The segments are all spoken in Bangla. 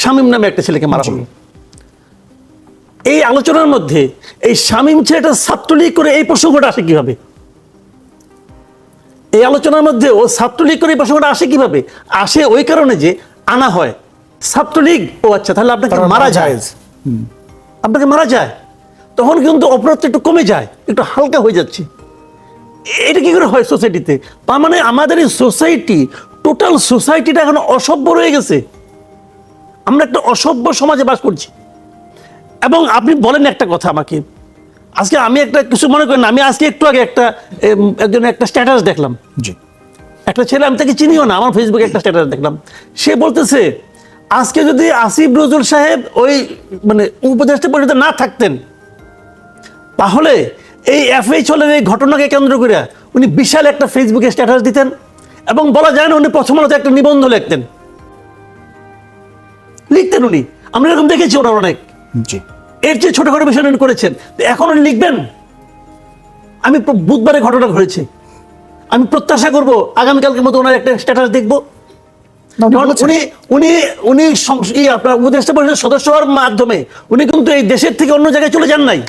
শামীম নামে একটা ছেলেকে মারা হলো। এই আলোচনার মধ্যে এই শামীম ছেলেটা ছাত্রলীগ করে এই প্রসঙ্গটা আসে কীভাবে? এই আলোচনার মধ্যে ও ছাত্রলীগ করে এই প্রসঙ্গটা আসে কীভাবে? আসে ওই কারণে যে আনা হয়। ছাত্রলীগ ও আচ্ছা তাহলে আপনাকে মারা যায়। আপনাকে মারা যায়। তখন কিন্তু অপরাধটা একটু কমে যায় একটু হালকা হয়ে যাচ্ছে। এটা কি করে হয় সোসাইটিতে তার মানে আমাদের এই সোসাইটি টোটাল সোসাইটিটা এখন অসভ্য রয়ে গেছে। আমরা একটা অসভ্য সমাজে বাস করছি। এবং আপনি বলেন একটা কথা আমাকে। আজকে আমি একটা কিছু মনে করেন না, আমি আজকে একটু আগে একটা একজন একটা স্ট্যাটাস দেখলাম। জি। একটা ছেলে আমি তাকে চিনিও না আমার ফেসবুকে একটা স্ট্যাটাস দেখলাম। সে বলতেছে আজকে যদি আসিফ নজরুল সাহেব ওই মানে উপদেষ্টা পরিষদে না থাকতেন তাহলে এই এফএইচ হলের এই ঘটনাকে কেন্দ্র করে উনি বিশাল একটা ফেসবুকে স্ট্যাটাস দিতেন এবং বলা যায় না উনি প্রথম আলোতে একটা নিবন্ধ লিখতেন। লিখতেন উনি। আমরা এরকম দেখেছি ওনার অনেক। জি। এর চেয়ে ছোটখাটো বিষয় করেছেন। তো এখন উনি লিখবেন? আমি বুধবারে ঘটনা ঘটেছে। আমি প্রত্যাশা করব আগামীকালকের মতো ওনার একটা স্ট্যাটাস দেখব। উনি উনি উনি আপনার উপদেষ্টা পরিষদের সদস্য হওয়ার মাধ্যমে উনি কিন্তু এই দেশের থেকে অন্য জায়গায় চলে যান নাই।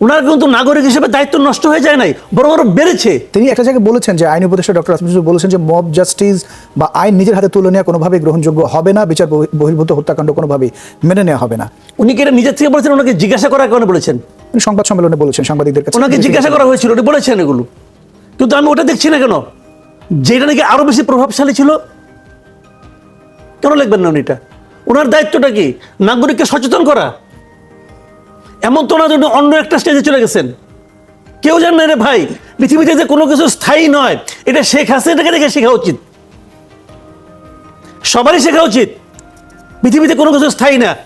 ওনার কিন্তু নাগরিক হিসেবে দায়িত্ব নষ্ট হয়ে যায় নাই বরং আরও বেড়েছে। তিনি একটা জায়গায় বলেছেন যে আইন উপদেষ্টা ডক্টর আসমিস বলেছেন যে মব জাস্টিস বা আইন নিজের হাতে তুলে নেওয়া কোনোভাবেই গ্রহণযোগ্য হবে না বিচার বহির্ভূত হত্যাকাণ্ড কোনোভাবেই মেনে নেওয়া হবে না। উনি কি এটা নিজের থেকে বলেছেন? ওনাকে জিজ্ঞাসা করার কারণে বলেছেন। উনি সংবাদ সম্মেলনে বলেছেন সাংবাদিকদের কাছে। ওনাকে জিজ্ঞাসা করা হয়েছিল উনি বলেছেন এগুলো। কিন্তু আমি ওটা দেখছি না কেন? যেটা নাকি আরও বেশি প্রভাবশালী ছিল? কেন লিখবেন না উনি এটা? ওনার দায়িত্বটা কি? নাগরিককে সচেতন করা? এমন তো না যে অন্য একটা স্টেজে চলে গেছেন। কেউ জান না রে ভাই পৃথিবীতে যে কোনো কিছু স্থায়ী নয় এটা শেখ হাসিনাকে দেখে শেখা উচিত। সবারই শেখা উচিত। পৃথিবীতে কোনো কিছু স্থায়ী না।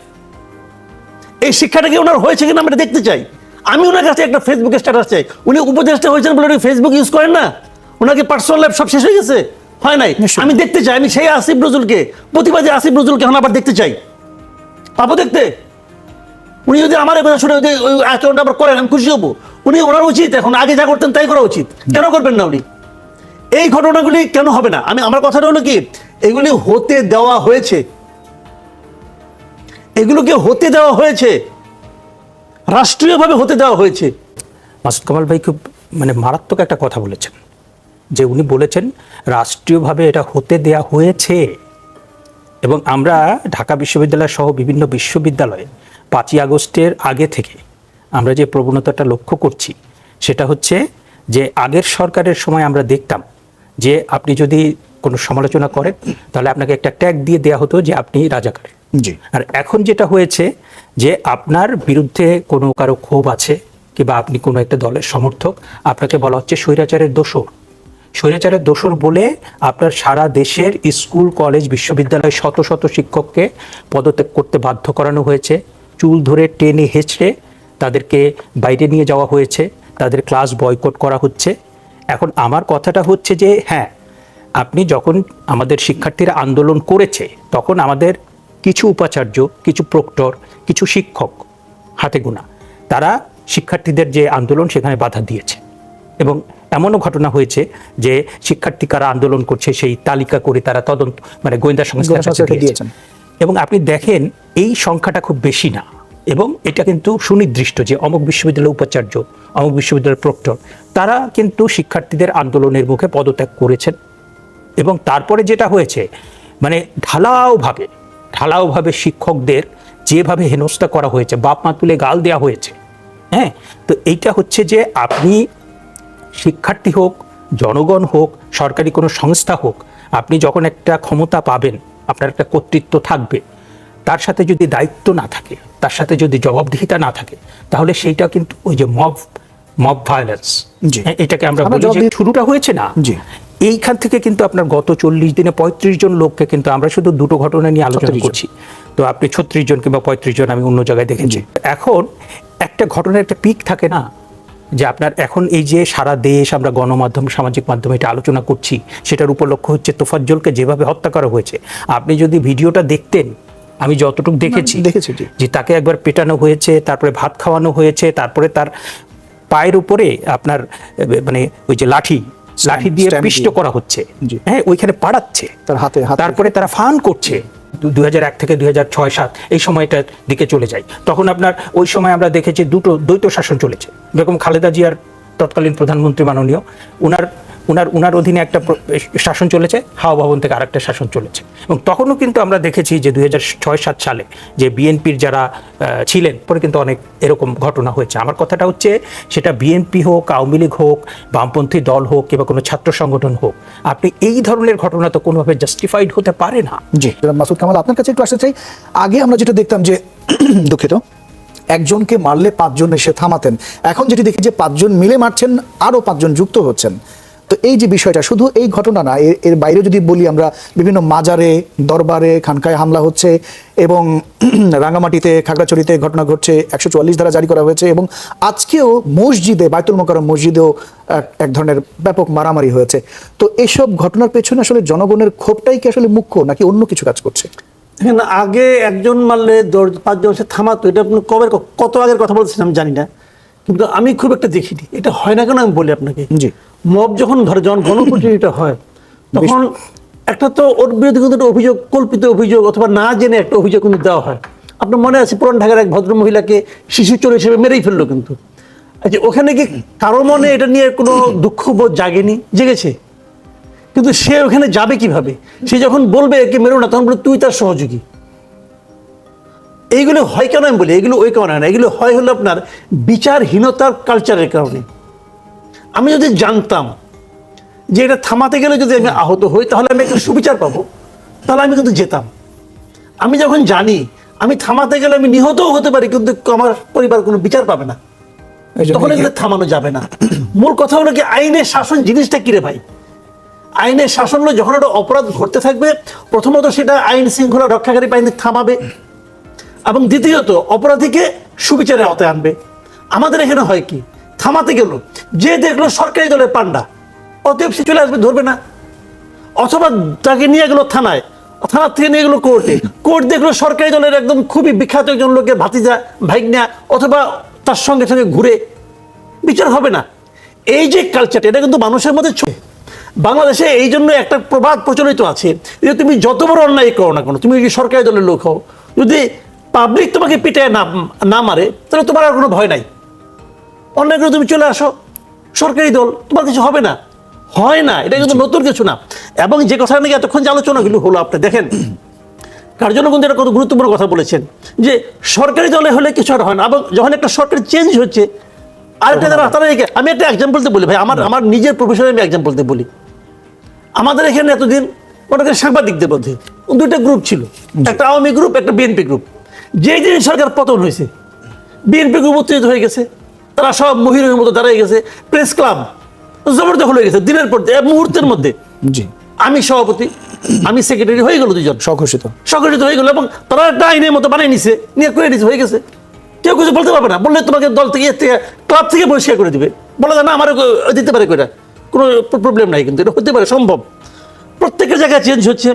এই শিক্ষাটা কি ওনার হয়েছে কিনা আমরা দেখতে চাই। আমি ওনার কাছে একটা ফেসবুকে স্ট্যাটাস চাই। উনি উপদেষ্টা হয়েছেন বলে উনি ফেসবুক ইউজ করেন না? ওনাকে পার্সোনাল লাইফ সব শেষ হয়ে গেছে? হয় নাই? আমি দেখতে চাই। আমি সেই আসিফ নজরুলকে প্রতিবাদী আসিফ নজরুলকে এখন আবার দেখতে চাই। পাবো দেখতে? উনি যদি আমার শুনে যদি ওই আচরণটা আবার করেন, আমি খুশি হব। উনি ওনার উচিত এখন, আগে যা করতেন তাই করা উচিত। কেন করবেন না উনি? এই ঘটনাগুলি কেন হবে না? আমি, আমার কথাটা হলো কি, এগুলি হতে দেওয়া হয়েছে। এগুলোকে হতে দেওয়া হয়েছে। রাষ্ট্রীয়ভাবে হতে দেওয়া হয়েছে। মাসুদ কামাল ভাই খুব মানে মারাত্মক একটা কথা বলেছেন। যে উনি বলেছেন, রাষ্ট্রীয়ভাবে এটা হতে দেয়া হয়েছে। এবং আমরা ঢাকা বিশ্ববিদ্যালয় সহ বিভিন্ন বিশ্ববিদ্যালয়ে পাঁচই আগস্টের আগে থেকে আমরা যে প্রবণতাটা লক্ষ্য করছি সেটা হচ্ছে যে আগের সরকারের সময় আমরা দেখতাম যে আপনি যদি কোনো সমালোচনা করেন তাহলে আপনাকে একটা ট্যাগ দিয়ে দেওয়া হতো যে আপনি রাজাকার। জি। আর এখন যেটা হয়েছে যে আপনার বিরুদ্ধে কোনো কারও ক্ষোভ আছে কিংবা আপনি কোনো একটা দলের সমর্থক আপনাকে বলা হচ্ছে স্বৈরাচারের দোষর। স্বৈরাচারের দোষর বলে আপনার সারা দেশের স্কুল কলেজ বিশ্ববিদ্যালয় শত শত শিক্ষককে পদত্যাগ করতে বাধ্য করানো হয়েছে। চুল ধরে টেনে হেঁচড়ে তাদেরকে বাইরে নিয়ে যাওয়া হয়েছে। তাদের ক্লাস বয়কট করা হচ্ছে। এখন আমার কথাটা হচ্ছে যে হ্যাঁ আপনি যখন আমাদের শিক্ষার্থীরা আন্দোলন করেছে তখন আমাদের কিছু উপাচার্য কিছু প্রক্টর কিছু শিক্ষক হাতে গোনা তারা শিক্ষার্থীদের যে আন্দোলন সেখানে বাধা দিয়েছে। এবং এমনও ঘটনা হয়েছে যে শিক্ষার্থী কারা আন্দোলন করছে সেই তালিকা করে তারা তদন্ত মানে গোয়েন্দা সংস্থার কাছে দিয়েছেন দিয়েছেন। এবং আপনি দেখেন এই সংখ্যাটা খুব বেশি না। এবং এটা কিন্তু সুনির্দিষ্ট যে অমুক বিশ্ববিদ্যালয়ের উপাচার্য, অমুক বিশ্ববিদ্যালয়ের প্রক্টর, তারা কিন্তু শিক্ষার্থীদের আন্দোলনের মুখে পদত্যাগ করেছেন। এবং তারপরে যেটা হয়েছে মানে ঢালাওভাবে ঢালাওভাবে শিক্ষকদের যেভাবে হেনস্থা করা হয়েছে, বাপ মা তুলে গাল দেওয়া হয়েছে হ্যাঁ? তো এইটা হচ্ছে যে আপনি শিক্ষার্থী হোক, জনগণ হোক, সরকারি কোনো সংস্থা হোক, আপনি যখন একটা ক্ষমতা পাবেন আপনার একটা কর্তৃত্ব থাকবে। তার সাথে যদি দায়িত্ব না থাকে তার সাথে যদি জবাবদিহিতা না থাকে তাহলে সেইটা কিন্তু ওই যে মব মব ভায়োলেন্স এটাকে আমরা বলি যে শুরুটা হয়েছে না। জি। এইখান থেকে কিন্তু আপনার গত চল্লিশ দিনে পঁয়ত্রিশ জন লোককে কিন্তু আমরা শুধু দুটো ঘটনা নিয়ে আলোচনা করছি। তো আপনি ছত্রিশ জন কিংবা পঁয়ত্রিশ জন আমি অন্য জায়গায় দেখেছি। এখন একটা ঘটনার একটা পিক থাকে না? যে আপনার এখন এই যে সারা দেশ আমরা গণমাধ্যম সামাজিক মাধ্যমে এটা আলোচনা করছি সেটার উপলক্ষ হচ্ছে তোফাজ্জলকে যেভাবে হত্যা করা হয়েছে। আপনি যদি ভিডিওটা দেখতেন আমি যতটুকু দেখেছি দেখেছি, যে তাকে একবার পেটানো হয়েছে তারপরে ভাত খাওয়ানো হয়েছে তারপরে তার পায়ের উপরে আপনার মানে ওই যে লাঠি লাঠি দিয়ে পিষ্ট করা হচ্ছে। হ্যাঁ ওইখানে পাড়াচ্ছে। তার হাতে। তারপরে তারা ফান করছে। দুই হাজার এক থেকে দুই হাজার ছয়, সাত, এই সময়টার দিকে চলে যাই তখন আপনার ওই সময় আমরা দেখেছি দুটো দ্বৈত শাসন চলেছে। যেরকম খালেদা জিয়ার তৎকালীন প্রধানমন্ত্রী মাননীয়, উনার উনার উনার অধীনে একটা শাসন চলেছে হাওয়া ভবন থেকে আরেকটা শাসন চলেছে। এবং তখনও কিন্তু আমরা দেখেছি যে দুই ছয়, সাত সালে যে বিএনপির যারা ছিলেন, পরে কিন্তু অনেক এরকম ঘটনা হয়েছে। আমার কথাটা হচ্ছে, সেটা বিএনপি হোক, আওয়ামী লীগ হোক, বামপন্থী দল হোক, কিংবা কোনো ছাত্র সংগঠন হোক, আপনি এই ধরনের ঘটনা তো কোনোভাবে জাস্টিফাইড হতে পারে না। জি মাসুদ কামাল, আপনার কাছে একটু আসতে চাই। আগে আমরা যেটা দেখতাম যে, দুঃখিত, একজনকে মারলে পাঁচজন এসে থামাতেন। এখন যেটি দেখি যে পাঁচজন মিলে মারছেন, আরও পাঁচজন যুক্ত হচ্ছেন। তো এই যে বিষয়টা শুধু এই ঘটনা না এর এর বাইরে যদি বলি আমরা বিভিন্ন মাজারে দরবারে খানকায় হামলা হচ্ছে এবং রাঙামাটিতে খাগড়াছড়িতে ঘটনা ঘটছে একশো চুয়াল্লিশ ধারা জারি করা হয়েছে এবং আজকেও মসজিদে বায়তুল মোকারম মসজিদেও এক- ধরনের ব্যাপক মারামারি হয়েছে। তো এসব ঘটনার পেছনে আসলে জনগণের ক্ষোভটাই কি আসলে মুখ্য নাকি অন্য কিছু কাজ করছে? দেখেন আগে একজন মারলে দশ পাঁচজন সে থামাতো এটা আপনি কবে কত আগের কথা বলছেন আমি জানি না। কিন্তু আমি খুব একটা দেখিনি এটা হয় না কেন আমি বলি আপনাকে? জি। মব যখন ধরে যখন গণপ্রতিনিধিটা হয় তখন একটা তো ওর বিরুদ্ধে কিন্তু একটা অভিযোগ কল্পিত অভিযোগ অথবা না জেনে একটা অভিযোগ কিন্তু দেওয়া হয়। আপনার মনে আছে পুরান ঢাকার এক ভদ্র মহিলাকে শিশু চোর হিসেবে মেরেই ফেলল কিন্তু। আচ্ছা ওখানে কি কারও মনে এটা নিয়ে কোনো দুঃখবোধ জাগেনি? জেগেছে। কিন্তু সে ওখানে যাবে কীভাবে? সে যখন বলবে একে মেরো না তখন বলে তুই তার সহযোগী। এইগুলো হয় কেন আমি বলি? এগুলো ওই কারণে না। এগুলো হয় হলো আপনার বিচারহীনতার কালচারের কারণে। আমি যদি জানতাম যে এটা থামাতে গেলে যদি আমি আহত হই তাহলে আমি একটা সুবিচার পাবো। তাহলে আমি কিন্তু যেতাম। আমি যখন জানি আমি থামাতে গেলে আমি নিহতও হতে পারি কিন্তু আমার পরিবার কোনো বিচার পাবে না। তখন এগুলো থামানো যাবে না। মূল কথা হলো কি আইনের শাসন জিনিসটা কিরে ভাই? আইনের শাসন হলো যখন একটা অপরাধ ঘটতে থাকবে প্রথমত সেটা আইন শৃঙ্খলা রক্ষাকারী বাহিনী থামাবে এবং দ্বিতীয়ত অপরাধীকে সুবিচারের আওতায় আনবে। আমাদের এখানে হয় কি থামাতে গেল। যে দেখল সরকারি দলের পান্ডা, অতএব সে চলে আসবে, ধরবে না। অথবা তাকে নিয়ে গেলো থানায়, থানার থেকে নিয়ে গেলো কোর্টে। কোর্ট দেখল সরকারি দলের একদম খুবই বিখ্যাত একজন লোকের ভাতিজা, ভাইগনা, অথবা তার সঙ্গে সঙ্গে ঘুরে। বিচার হবে না। এই যে কালচারটা এটা কিন্তু মানুষের মধ্যে ছ- বাংলাদেশে এই জন্য একটা প্রবাদ প্রচলিত আছে যে তুমি যত বড় অন্যায় করো না কেন, তুমি যদি সরকারি দলের লোক হও, যদি পাবলিক তোমাকে পিটায় না না মারে, তাহলে তোমার আর কোনো ভয় নাই। অন্যায় করে তুমি চলে আসো। সরকারি দল তোমার কিছু হবে না। হয় না এটা কিন্তু নতুন কিছু না। এবং যে কথা নাকি এতক্ষণ যে আলোচনাগুলো হলো আপনি দেখেন কার জন্য কিন্তু এটা কত গুরুত্বপূর্ণ কথা বলেছেন যে সরকারি দলে হলে কিছু আর হয় না। এবং যখন একটা সরকার চেঞ্জ হচ্ছে আরেকটা যারা তারা একে- আমি একটা এক্সাম্পলতে বলি ভাই আমার আমার নিজের প্রফেশনে আমি এক্সাম্পলতে বলি। আমাদের এখানে এতদিন ওটাকে সাংবাদিকদের মধ্যে দুইটা গ্রুপ ছিল। একটা আওয়ামী গ্রুপ একটা বিএনপি গ্রুপ যেই দিন সরকার পতন হয়েছে বিএনপি গ্রুপ উত্তেজিত হয়ে গেছে। তারা সব মহিলার মতো দাঁড়িয়ে গেছে প্রেস ক্লাব জবরদখল হয়ে গেছে দিনের পর এক মুহূর্তের মধ্যে। জি। আমি সভাপতি আমি সেক্রেটারি হয়ে গেল দুজন স্বঘোষিত। সংগঠিত হয়ে গেল এবং তারা একটা আইনের মতো বানিয়ে নিছে নিয়ে করে নিছে হয়ে গেছে। কেউ কিছু বলতে পারবে না। বললে তোমাকে দল থেকে ক্লাব থেকে বহিষ্কার করে দিবে। বলা যায় না আমার দিতে পারে কইটা কোনো প্রবলেম নাই কিন্তু এটা হতে পারে সম্ভব। প্রত্যেকের জায়গায় চেঞ্জ হচ্ছে।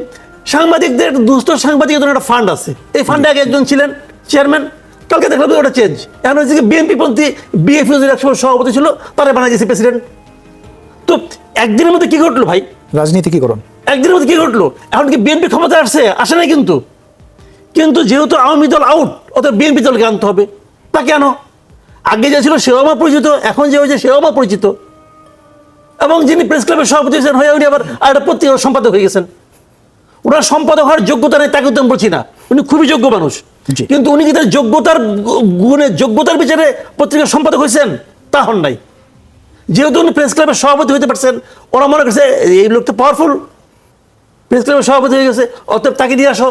সাংবাদিকদের দুস্থ সাংবাদিকদের জন্য একটা ফান্ড আছে। এই ফান্ডে আগে একজন ছিলেন চেয়ারম্যান কালকে দেখলাম ওটা চেঞ্জ এখন হচ্ছে বিএনপি পন্থী বিএফ একসময় সভাপতি ছিল তারা বানা গেছে প্রেসিডেন্ট তো একদিনের মধ্যে কি ঘটলো ভাই? রাজনীতিকীকরণ একদিনের মধ্যে কি ঘটলো? এখন কি বিএনপি ক্ষমতা আসছে? আসে নাই কিন্তু। কিন্তু যেহেতু আওয়ামী দল আউট অতএব বিএনপি দলকে আনতে হবে। তা কেন? আগে যে ছিল সেও আমার পরিচিত এখন যে হয়েছে সেও আমার পরিচিত। এবং যিনি প্রেস ক্লাবের সভাপতি হয়েছেন হয়ে উনি আবার আরেকটা পত্রিকার সম্পাদক হয়ে গেছেন। ওনার সম্পাদক হওয়ার যোগ্যতা নেই তাকে তো আমি বলছি না। উনি খুবই যোগ্য মানুষ। কিন্তু উনি কি তার যোগ্যতার গুণে যোগ্যতার বিচারে পত্রিকার সম্পাদক হয়েছেন? তা হন নাই। যেহেতু উনি প্রেস ক্লাবের সভাপতি হতে পারছেন ওরা মনে করছে এই লোক তো পাওয়ারফুল প্রেস ক্লাবের সভাপতি হয়ে গেছে অতএব তাকে দিয়ে আসো।